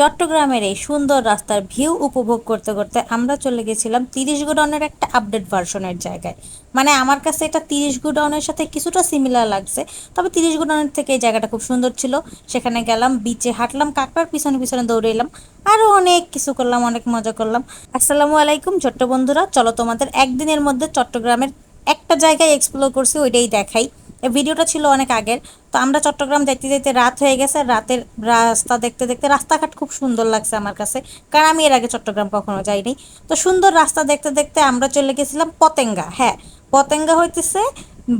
চট্টগ্রামের এই সুন্দর রাস্তার ভিউ উপভোগ করতে করতে আমরা চলে গেছিলাম তিরিশ গোডাউনের একটা আপডেট ভার্সনের জায়গায়। মানে আমার কাছে এটা তিরিশ গোডাউনের সাথে কিছুটা সিমিলার লাগছে। তবে তিরিশ গোডাউনের থেকে এই জায়গাটা খুব সুন্দর ছিল। সেখানে গেলাম বিচে হাঁটলাম কাকড়ার পিছনে পিছনে দৌড়ে এলাম আরও অনেক কিছু করলাম, অনেক মজা করলাম। আসসালামু আলাইকুম ছোট্ট বন্ধুরা, চলো তোমাদের একদিনের মধ্যে চট্টগ্রামের একটা জায়গায় এক্সপ্লোর করছি, ওইটাই দেখাই। এই ভিডিওটা ছিল অনেক আগের। তো আমরা চট্টগ্রাম দেখতে যেতে রাত হয়ে গেছে। রাতের রাস্তা দেখতে দেখতে রাস্তাঘাট খুব সুন্দর লাগছে আমার কাছে। কারণ আমি এর আগে চট্টগ্রাম কখনো যাইনি। তো সুন্দর রাস্তা দেখতে দেখতে আমরা চলে গেছিলাম পতেঙ্গা। হ্যাঁ পতেঙ্গা হইতেছে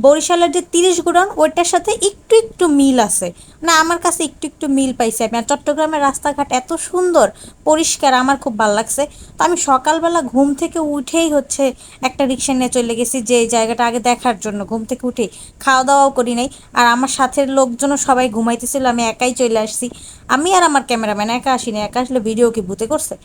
বরিশালের যে তিরিশ গুড়ন, ওইটার সাথে একটু একটু মিল আছে। না, আমার কাছে একটু একটু মিল পাইছি। আমি আর চট্টগ্রামের রাস্তাঘাট এত সুন্দর, পরিষ্কার, আমার খুব ভালো লাগছে। তো আমি সকালবেলা ঘুম থেকে উঠেই হচ্ছে একটা রিক্সা নিয়ে চলে গেছি যে জায়গাটা আগে দেখার জন্য। ঘুম থেকে উঠেই খাওয়া দাওয়াও করি নাই। আর আমার সাথের লোকজনও সবাই ঘুমাইতেছিল, আমি একাই চলে আসছি। আমি আর আমার ক্যামেরাম্যান একা আসিনি, একা আসলে ভিডিও কি ভূতে করছে?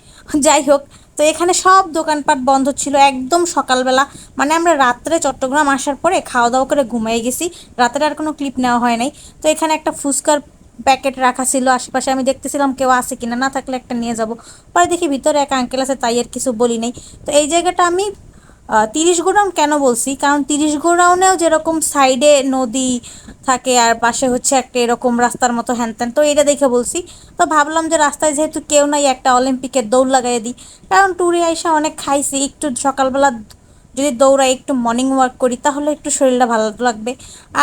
যাই হোক তো এখানে সব দোকানপাট বন্ধ ছিল একদম সকালবেলা। মানে আমরা রাত্রে চট্টগ্রাম আসার পরে খাওয়া দাওয়া করে ঘুমিয়ে গেছি। রাতের আর কোনো ক্লিপ নেওয়া হয় নাই। তো এখানে একটা ফুচকার প্যাকেট রাখা ছিল। আশেপাশে আমি দেখতেছিলাম কেউ আছে কিনা, না থাকলে একটা নিয়ে যাব। পরে দেখি ভিতরে এক আঙ্কেল আছে, তাই আর কিছু বলি নাই। তো এই জায়গাটা আমি তিরিশ গোডাউন কেন বলছি? কারণ তিরিশ গোডাউনেও যেরকম সাইডে নদী থাকে আর পাশে হচ্ছে একটা এরকম রাস্তার মতো হ্যান ত্যান তো এটা দেখে বলছি, তো ভাবলাম যে রাস্তায় যেহেতু কেউ নাই, একটা অলিম্পিকের দৌড় লাগাই দিই। কারণ ট্যুরে আইসা অনেক খাইছি, একটু সকালবেলা যদি দৌড়াই, একটু মর্নিং ওয়াক করি, তাহলে একটু শরীরটা ভালো লাগবে।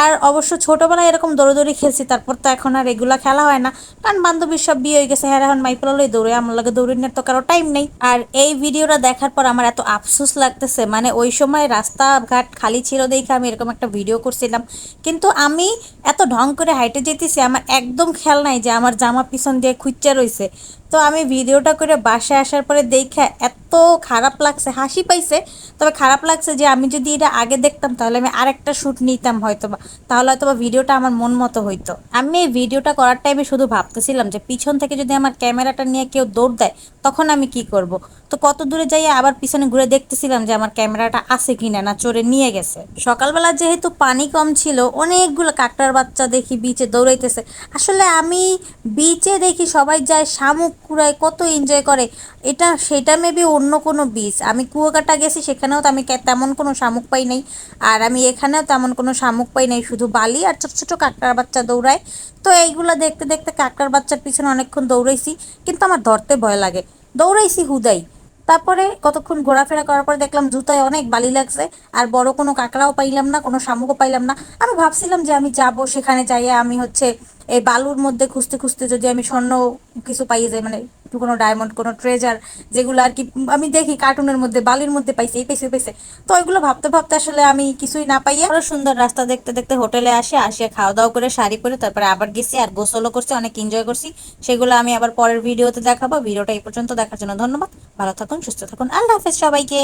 আর অবশ্য ছোটোবেলায় এরকম দৌড়োদৌড়ি খেলছি, তারপর তো এখন আর এগুলা খেলা হয় না। কারণ বান্ধবীর সব বিয়ে হয়ে গেছে হ্যাঁ এখন মাইপলালই দৌড়ে, আমার লাগে দৌড়ে নেওয়ার তো কারও টাইম নেই। আর এই ভিডিওটা দেখার পর আমার এত আফসোস লাগতেছে মানে ওই সময় রাস্তাঘাট খালি ছিল দেখে আমি এরকম একটা ভিডিও করছিলাম। কিন্তু আমি এত ঢং করে হাইটে যেতেছি, আমার একদম খেয়াল নাই যে আমার জামা পিছন দিয়ে খুঁজা রয়েছে তো আমি ভিডিওটা করে বাসায় আসার পরে দেখে এত খারাপ লাগছে, হাসি পাইছে। তবে খারাপ লাগছে যে আমি যদি এটা আগে দেখতাম তাহলে আমি আরেকটা শ্যুট নিতাম হয়তো বা তাহলে হয়তো বা ভিডিওটা আমার মন মতো হইতো। আমি এই ভিডিওটা করার টাইমে শুধু ভাবতেছিলাম যে পিছন থেকে যদি আমার ক্যামেরাটা নিয়ে কেউ দৌড় দেয়, তখন আমি কি করব। তো কত দূরে যাই আবার পিছনে ঘুরে দেখতেছিলাম যে আমার ক্যামেরাটা আছে কিনা না, চোরে নিয়ে গেছে। সকালবেলা যেহেতু পানি কম ছিল, অনেকগুলো কাকটার বাচ্চা দেখি বিচে দৌড়াইতেছে। আসলে আমি বিচে দেখি সবাই যায় শামুক কুড়ায় কত এনজয় করে। এটা, সেটা মেবি অন্য কোনো বিচ আমি কুয়াকাটা গেছি, সেখানেও তো আমি তেমন কোনো শামুক পাই নাই। আর আমি এখানেও তেমন কোনো শামুক পাই নাই, শুধু বালি আর ছোটো ছোটো কাঁকড়ার বাচ্চা দৌড়ায়। তো এইগুলো দেখতে দেখতে কাঁকড়ার বাচ্চার পিছনে অনেকক্ষণ দৌড়াইছি, কিন্তু আমার ধরতে ভয় লাগে। দৌড়াইছি হুদাই। তারপরে কতক্ষণ ঘোরাফেরা করার পরে দেখলাম জুতায় অনেক বালি লাগছে, আর বড় কোনো কাঁকড়াও পাইলাম না, কোনো শামুকও পাইলাম না। আমি ভাবছিলাম যে আমি যাব, সেখানে যাইয়ে আমি হচ্ছে এই বালুর মধ্যে খুঁজতে খুঁজতে যদি আমি স্বর্ণ কিছু পাইয়ে যাই মানে কোনো ডায়মন্ড কোনো ট্রেজার যেগুলো আর কি আমি দেখি কার্টুনের মধ্যে, বালির মধ্যে পাইছে, এই পেছে পেছে তো ওইগুলো ভাবতে ভাবতে আসলে আমি কিছুই না পাইয়ে আরও সুন্দর রাস্তা দেখতে দেখতে হোটেলে আসে আসে খাওয়া দাওয়া করে, শাড়ি পরে তারপরে আবার গেছি আর গোসলও করছি, অনেক এনজয় করছি। সেগুলো আমি আবার পরের ভিডিওতে দেখাবো। ভিডিওটা এই পর্যন্ত দেখার জন্য ধন্যবাদ। ভালো থাকুন, সুস্থ থাকুন। আল্লাহ হাফেজ সবাইকে।